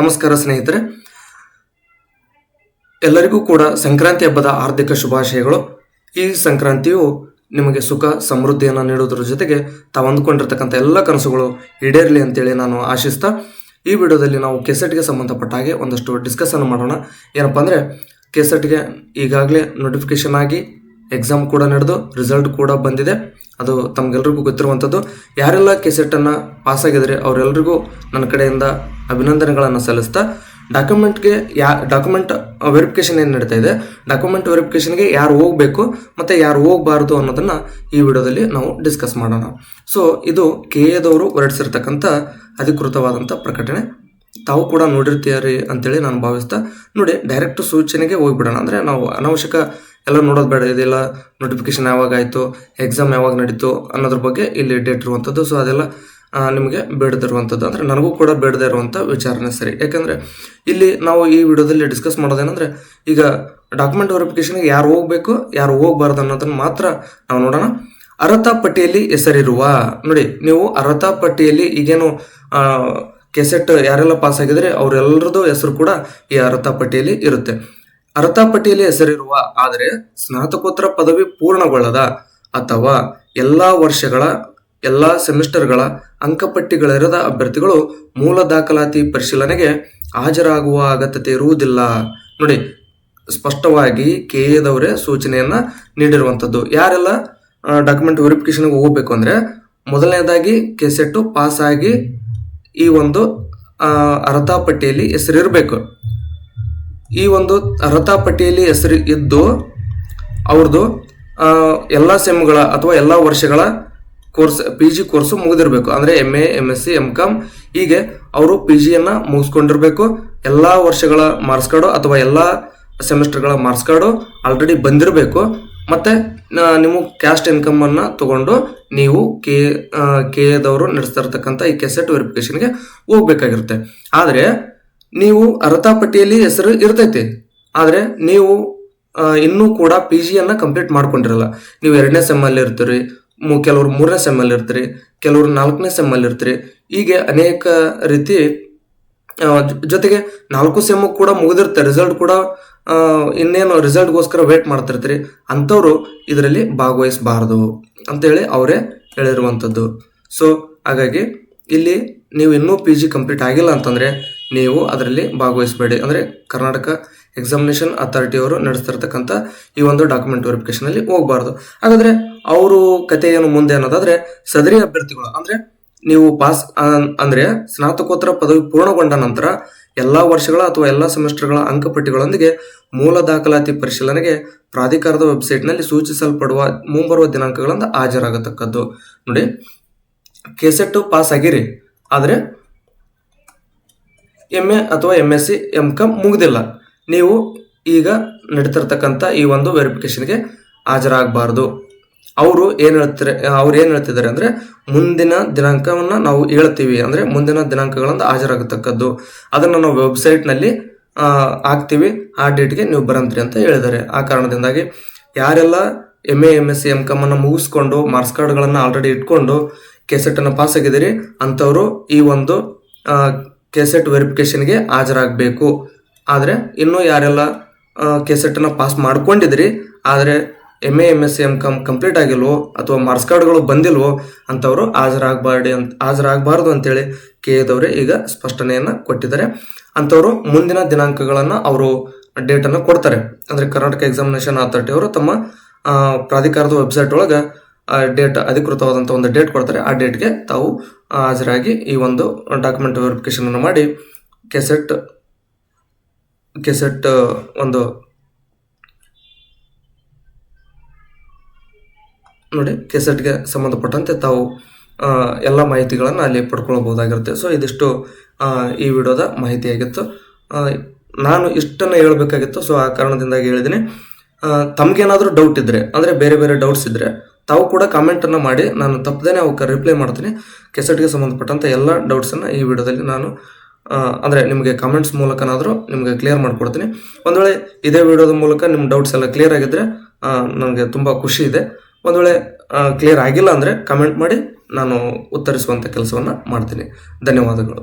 ನಮಸ್ಕಾರ ಸ್ನೇಹಿತರೆ. ಎಲ್ಲರಿಗೂ ಕೂಡ ಸಂಕ್ರಾಂತಿ ಹಬ್ಬದ ಹಾರ್ದಿಕ ಶುಭಾಶಯಗಳು. ಈ ಸಂಕ್ರಾಂತಿಯು ನಿಮಗೆ ಸುಖ, ಸಮೃದ್ಧಿಯನ್ನು ನೀಡುವುದರ ಜೊತೆಗೆ ತಾವು ಅಂದುಕೊಂಡಿರ್ತಕ್ಕಂಥ ಎಲ್ಲ ಕನಸುಗಳು ಈಡೇರಲಿ ಅಂತೇಳಿ ನಾನು ಆಶಿಸ್ತಾ, ಈ ವಿಡಿಯೋದಲ್ಲಿ ನಾವು ಕೆಸೆಟ್ಗೆ ಸಂಬಂಧಪಟ್ಟ ಹಾಗೆ ಒಂದಷ್ಟು ಡಿಸ್ಕಸನ್ನು ಮಾಡೋಣ. ಏನಪ್ಪ ಅಂದರೆ, ಕೆಸೆಟ್ಗೆ ಈಗಾಗಲೇ ನೋಟಿಫಿಕೇಶನ್ ಆಗಿ ಎಕ್ಸಾಮ್ ಕೂಡ ನಡೆದು ರಿಸಲ್ಟ್ ಕೂಡ ಬಂದಿದೆ. ಅದು ತಮಗೆಲ್ರಿಗೂ ಗೊತ್ತಿರುವಂಥದ್ದು ಯಾರೆಲ್ಲ ಕೆಸೆಟನ್ನು ಪಾಸ್ ಆಗಿದ್ದಾರೆ ಅವರೆಲ್ಲರಿಗೂ ನನ್ನ ಕಡೆಯಿಂದ ಅಭಿನಂದನೆಗಳನ್ನು ಸಲ್ಲಿಸ್ತಾ ಡಾಕ್ಯುಮೆಂಟ್ಗೆ ಯಾ ಡಾಕ್ಯುಮೆಂಟ್ ವೆರಿಫಿಕೇಶನ್ ಏನು ನಡೀತಾ ಇದೆ ಡಾಕ್ಯುಮೆಂಟ್ ವೆರಿಫಿಕೇಶನ್ಗೆ ಯಾರು ಹೋಗಬೇಕು ಮತ್ತು ಯಾರು ಹೋಗಬಾರ್ದು ಅನ್ನೋದನ್ನು ಈ ವಿಡಿಯೋದಲ್ಲಿ ನಾವು ಡಿಸ್ಕಸ್ ಮಾಡೋಣ. ಸೊ ಇದು ಕೆ ಎದವರು ಹೊರಡಿಸಿರ್ತಕ್ಕಂಥ ಅಧಿಕೃತವಾದಂಥ ಪ್ರಕಟಣೆ. ತಾವು ಕೂಡ ನೋಡಿರ್ತೀರಿ ಅಂತೇಳಿ ನಾನು ಭಾವಿಸ್ತಾ, ನೋಡಿ ಡೈರೆಕ್ಟ್ ಸೂಚನೆಗೆ ಹೋಗಿಬಿಡೋಣ. ಅಂದರೆ ನಾವು ಅನಾವಶ್ಯಕ ಎಲ್ಲ ನೋಡೋದು ಬೇಡ, ಇದೆಲ್ಲ ನೋಟಿಫಿಕೇಶನ್ ಯಾವಾಗ ಆಯಿತು ಎಕ್ಸಾಮ್ ಯಾವಾಗ ನಡೀತು ಅನ್ನೋದ್ರ ಬಗ್ಗೆ ಇಲ್ಲಿ ಡೇಟ್ ಇರುವಂಥದ್ದು ಸೊ ಅದೆಲ್ಲ ನಿಮಗೆ ಬೇಡದಿರುವಂಥದ್ದು ಅಂದರೆ ನನಗೂ ಕೂಡ ಬೇಡದೇ ಇರುವಂಥ ವಿಚಾರನೇ ಸರಿ. ಯಾಕಂದರೆ ಇಲ್ಲಿ ನಾವು ಈ ವಿಡಿಯೋದಲ್ಲಿ ಡಿಸ್ಕಸ್ ಮಾಡೋದೇನೆಂದರೆ, ಈಗ ಡಾಕ್ಯುಮೆಂಟ್ ವೆರಿಫಿಕೇಷನ್ಗೆ ಯಾರು ಹೋಗಬೇಕು, ಯಾರು ಹೋಗಬಾರ್ದು ಅನ್ನೋದನ್ನು ಮಾತ್ರ ನಾವು ನೋಡೋಣ. ಅರ್ಹತಾ ಪಟ್ಟಿಯಲ್ಲಿ ಹೆಸರಿರುವ, ನೋಡಿ, ನೀವು ಅರ್ಹತಾ ಪಟ್ಟಿಯಲ್ಲಿ ಈಗೇನು ಕೆಸೆಟ್ ಯಾರೆಲ್ಲ ಪಾಸ್ ಆಗಿದ್ರೆ ಅವರೆಲ್ಲರದ್ದು ಹೆಸರು ಕೂಡ ಈ ಅರ್ಹತಾ ಪಟ್ಟಿಯಲ್ಲಿ ಇರುತ್ತೆ. ಅರ್ಹತಾ ಪಟ್ಟಿಯಲ್ಲಿ ಹೆಸರಿರುವ, ಆದರೆ ಸ್ನಾತಕೋತ್ತರ ಪದವಿ ಪೂರ್ಣಗೊಳ್ಳದ ಅಥವಾ ಎಲ್ಲಾ ವರ್ಷಗಳ, ಎಲ್ಲಾ ಸೆಮಿಸ್ಟರ್ಗಳ ಅಂಕಪಟ್ಟಿಗಳಿರದ ಅಭ್ಯರ್ಥಿಗಳು ಮೂಲ ದಾಖಲಾತಿ ಪರಿಶೀಲನೆಗೆ ಹಾಜರಾಗುವ ಅಗತ್ಯತೆ ಇರುವುದಿಲ್ಲ. ನೋಡಿ, ಸ್ಪಷ್ಟವಾಗಿ ಕೆ ಎದವರೇ ಸೂಚನೆಯನ್ನ ನೀಡಿರುವಂಥದ್ದು ಯಾರೆಲ್ಲ ಡಾಕ್ಯುಮೆಂಟ್ ವೆರಿಫಿಕೇಶನ್ಗೆ ಹೋಗಬೇಕು ಅಂದ್ರೆ ಮೊದಲನೇದಾಗಿ ಕೆಸೆಟ್ಟು ಪಾಸ್ ಆಗಿ ಈ ಒಂದು ಅರ್ಥಪಟ್ಟಿಯಲ್ಲಿ ಅರ್ಹತಾ ಪಟ್ಟಿಯಲ್ಲಿ ಹೆಸರಿರಬೇಕು. ಈ ಒಂದು ಅರ್ಹತಾ ಪಟ್ಟಿಯಲ್ಲಿ ಹೆಸರು ಇದ್ದು ಅವ್ರದ್ದು ಎಲ್ಲ ಸೆಮ್ಗಳ ಅಥವಾ ಎಲ್ಲ ವರ್ಷಗಳ ಕೋರ್ಸ್ ಪಿ ಜಿ ಕೋರ್ಸು ಮುಗಿದಿರಬೇಕು. ಅಂದರೆ M A M S C M com ಹೀಗೆ ಅವರು ಪಿ ಜಿಯನ್ನು ಮುಗಿಸ್ಕೊಂಡಿರಬೇಕು. ಎಲ್ಲ ವರ್ಷಗಳ ಮಾರ್ಕ್ಸ್ ಕಾರ್ಡು ಅಥವಾ ಎಲ್ಲ ಸೆಮಿಸ್ಟರ್ಗಳ ಮಾರ್ಕ್ಸ್ ಕಾರ್ಡು ಆಲ್ರೆಡಿ ಬಂದಿರಬೇಕು. ಮತ್ತು ನಿಮ್ಮ ಕ್ಯಾಸ್ಟ್ ಇನ್ಕಮನ್ನು ತಗೊಂಡು ನೀವು ಕೆ ಕೆ ಎದವರು ನಡೆಸ್ತಾ ಇರ್ತಕ್ಕಂಥ ಈ ಕೆಸೆಟ್ ವೆರಿಫಿಕೇಷನ್ಗೆ ಹೋಗ್ಬೇಕಾಗಿರುತ್ತೆ. ಆದರೆ ನೀವು ಅರ್ಹತಾ ಪಟ್ಟಿಯಲ್ಲಿ ಹೆಸರು ಇರ್ತೈತೆ. ಆದರೆ ನೀವು ಇನ್ನೂ ಕೂಡ ಪಿ ಜಿಯನ್ನು ಕಂಪ್ಲೀಟ್ ಮಾಡ್ಕೊಂಡಿರಲ್ಲ. ನೀವು ಎರಡನೇ ಸೆಮ್ಮಲ್ಲಿ ಇರ್ತೀರಿ, ಮು, ಕೆಲವರು ಮೂರನೇ ಸೆಮ್ಮಲ್ಲಿ ಇರ್ತೀರಿ, ಕೆಲವರು ನಾಲ್ಕನೇ ಸೆಮ್ಮಲ್ಲಿ ಇರ್ತೀರಿ. ಹೀಗೆ ಅನೇಕ ರೀತಿ ಜೊತೆಗೆ ನಾಲ್ಕು ಸೆಮ್ಮು ಕೂಡ ಮುಗಿದಿರುತ್ತೆ. ರಿಸಲ್ಟ್ ಕೂಡ ಇನ್ನೇನು ರಿಸಲ್ಟ್ಗೋಸ್ಕರ ವೇಟ್ ಮಾಡ್ತಿರ್ತೀರಿ ಅಂಥವ್ರು ಇದರಲ್ಲಿ ಭಾಗವಹಿಸಬಾರ್ದು ಅಂತೇಳಿ ಅವರೇ ಹೇಳಿರುವಂಥದ್ದು. ಸೊ ಹಾಗಾಗಿ ಇಲ್ಲಿ ನೀವು ಇನ್ನೂ ಪಿ ಜಿ ಕಂಪ್ಲೀಟ್ ಆಗಿಲ್ಲ ಅಂತಂದರೆ ನೀವು ಅದರಲ್ಲಿ ಭಾಗವಹಿಸಬೇಡಿ. ಅಂದರೆ ಕರ್ನಾಟಕ ಎಕ್ಸಾಮಿನೇಷನ್ ಅಥಾರಿಟಿಯವರು ನಡೆಸ್ತಿರ್ತಕ್ಕಂಥ ಈ ಒಂದು ಡಾಕ್ಯುಮೆಂಟ್ ವೆರಿಫಿಕೇಷನಲ್ಲಿ ಹೋಗಬಾರ್ದು. ಹಾಗಾದರೆ ಅವರು ಏನು ಮುಂದೆ ಅನ್ನೋದಾದರೆ ಸದರಿ ಅಭ್ಯರ್ಥಿಗಳು. ಅಂದರೆ ನೀವು ಪಾಸ್ ಅಂದರೆ ಸ್ನಾತಕೋತ್ತರ ಪದವಿ ಪೂರ್ಣಗೊಂಡ ನಂತರ ಎಲ್ಲ ವರ್ಷಗಳ ಅಥವಾ ಎಲ್ಲ ಸೆಮಿಸ್ಟರ್ಗಳ ಅಂಕಪಟ್ಟಿಗಳೊಂದಿಗೆ ಮೂಲ ದಾಖಲಾತಿ ಪರಿಶೀಲನೆಗೆ ಪ್ರಾಧಿಕಾರದ ವೆಬ್ಸೈಟ್ನಲ್ಲಿ ಸೂಚಿಸಲ್ಪಡುವ ಮುಂಬರುವ ದಿನಾಂಕಗಳಿಂದ ಹಾಜರಾಗತಕ್ಕದ್ದು. ನೋಡಿ ಕೆಸೆಟ್ಟು ಪಾಸ್ ಆಗಿರಿ. ಆದರೆ ಎಂ ಎ ಅಥವಾ M S C M com ಮುಗಿದಿಲ್ಲ. ನೀವು ಈಗ ನಡೀತಿರ್ತಕ್ಕಂಥ ಈ ಒಂದು ವೆರಿಫಿಕೇಷನ್ಗೆ ಹಾಜರಾಗಬಾರ್ದು. ಅವರು ಏನು ಹೇಳ್ತಾರೆ, ಅವ್ರು ಏನು ಹೇಳ್ತಿದ್ದಾರೆ ಅಂದರೆ, ಮುಂದಿನ ದಿನಾಂಕವನ್ನು ನಾವು ಹೇಳ್ತೀವಿ ಅಂದರೆ, ಮುಂದಿನ ದಿನಾಂಕಗಳಿಂದ ಹಾಜರಾಗತಕ್ಕದ್ದು. ಅದನ್ನು ನಾವು ವೆಬ್ಸೈಟ್ನಲ್ಲಿ ಹಾಕ್ತೀವಿ. ಆ ಡೇಟ್ಗೆ ನೀವು ಬರಂತ್ರಿ ಅಂತ ಹೇಳಿದ್ದಾರೆ. ಆ ಕಾರಣದಿಂದಾಗಿ ಯಾರೆಲ್ಲ M A M S C M ಕಾಮನ್ನು ಮುಗಿಸ್ಕೊಂಡು ಮಾರ್ಕ್ಸ್ ಕಾರ್ಡ್ಗಳನ್ನು ಆಲ್ರೆಡಿ ಇಟ್ಕೊಂಡು ಕೆಸೆಟನ್ನು ಪಾಸ್ ಆಗಿದ್ದೀರಿ, ಅಂಥವರು ಈ ಒಂದು ಕೆಸೆಟ್ ವೆರಿಫಿಕೇಷನ್ಗೆ ಹಾಜರಾಗಬೇಕು. ಆದರೆ ಇನ್ನೂ ಯಾರೆಲ್ಲ ಕೆಸೆಟನ್ನು ಪಾಸ್ ಮಾಡ್ಕೊಂಡಿದ್ರಿ, ಆದರೆ M A M S M com complete ಆಗಿಲ್ವೋ, ಅಥವಾ ಮಾರ್ಕ್ಸ್ ಕಾರ್ಡ್ಗಳು ಬಂದಿಲ್ವೋ ಅಂಥವರು ಹಾಜರಾಗಬಾರ್ಡಿ ಅಂತ, ಹಾಜರಾಗಬಾರ್ದು ಅಂತೇಳಿ ಕೆ ಎದವರೇ ಈಗ ಸ್ಪಷ್ಟನೆಯನ್ನು ಕೊಟ್ಟಿದ್ದಾರೆ. ಅಂಥವರು ಮುಂದಿನ ದಿನಾಂಕಗಳನ್ನು ಅವರು ಡೇಟನ್ನು ಕೊಡ್ತಾರೆ. ಅಂದರೆ ಕರ್ನಾಟಕ ಎಕ್ಸಾಮಿನೇಷನ್ ಅಥಾರಿಟಿ ಅವರು ತಮ್ಮ ಪ್ರಾಧಿಕಾರದ ವೆಬ್ಸೈಟ್ ಒಳಗೆ ಡೇಟ್ ಅಧಿಕೃತವಾದಂಥ ಒಂದು ಡೇಟ್ ಕೊಡ್ತಾರೆ. ಆ ಡೇಟ್ಗೆ ತಾವು ಆ, ಹಾಜರಾಗಿ ಈ ಒಂದು ಡಾಕ್ಯುಮೆಂಟ್ ವೆರಿಫಿಕೇಶನ್ ಅನ್ನು ಮಾಡಿ ಕೆಸೆಟ್ ಕೆಸೆಟ್ ಒಂದು ನೋಡಿ ಕೆಸೆಟ್ಗೆ ಸಂಬಂಧಪಟ್ಟಂತೆ ತಾವು ಆ, ಎಲ್ಲ ಮಾಹಿತಿಗಳನ್ನು ಅಲ್ಲಿ ಪಡ್ಕೊಳ್ಬೋದಾಗಿರುತ್ತೆ ಸೊ ಇದಿಷ್ಟು ಈ ವಿಡಿಯೋದ ಮಾಹಿತಿಯಾಗಿತ್ತು ಆ, ನಾನು ಇಷ್ಟನ್ನು ಹೇಳಬೇಕಾಗಿತ್ತು. ಸೊ ಆ ಕಾರಣದಿಂದಾಗಿ ಹೇಳಿದ್ದೀನಿ. ತಮಗೇನಾದರೂ ಡೌಟ್ ಇದ್ದರೆ ಅಂದರೆ ಬೇರೆ ಬೇರೆ ಡೌಟ್ಸ್ ಇದ್ದರೆ ತಾವು ಕೂಡ ಕಾಮೆಂಟನ್ನು ಮಾಡಿ ನಾನು ತಪ್ಪದೇ ಅವಕ್ಕೆ ರಿಪ್ಲೈ ಮಾಡ್ತೀನಿ. ಕೆಸೆಟ್ಗೆ ಸಂಬಂಧಪಟ್ಟಂಥ ಎಲ್ಲ ಡೌಟ್ಸನ್ನು ಈ ವಿಡಿಯೋದಲ್ಲಿ ನಾನು ಅಂದರೆ ನಿಮಗೆ ಕಾಮೆಂಟ್ಸ್ ಮೂಲಕನಾದರೂ ನಿಮಗೆ ಕ್ಲಿಯರ್ ಮಾಡಿಕೊಡ್ತೀನಿ. ಒಂದು ವೇಳೆ ಇದೇ ವಿಡಿಯೋದ ಮೂಲಕ ನಿಮ್ಮ ಡೌಟ್ಸ್ ಎಲ್ಲ ಕ್ಲಿಯರ್ ಆಗಿದ್ದರೆ ನನಗೆ ತುಂಬ ಖುಷಿ ಇದೆ. ಒಂದು ವೇಳೆ ಕ್ಲಿಯರ್ ಆಗಿಲ್ಲ ಅಂದರೆ ಕಮೆಂಟ್ ಮಾಡಿ ನಾನು ಉತ್ತರಿಸುವಂಥ ಕೆಲಸವನ್ನು ಮಾಡ್ತೀನಿ. ಧನ್ಯವಾದಗಳು.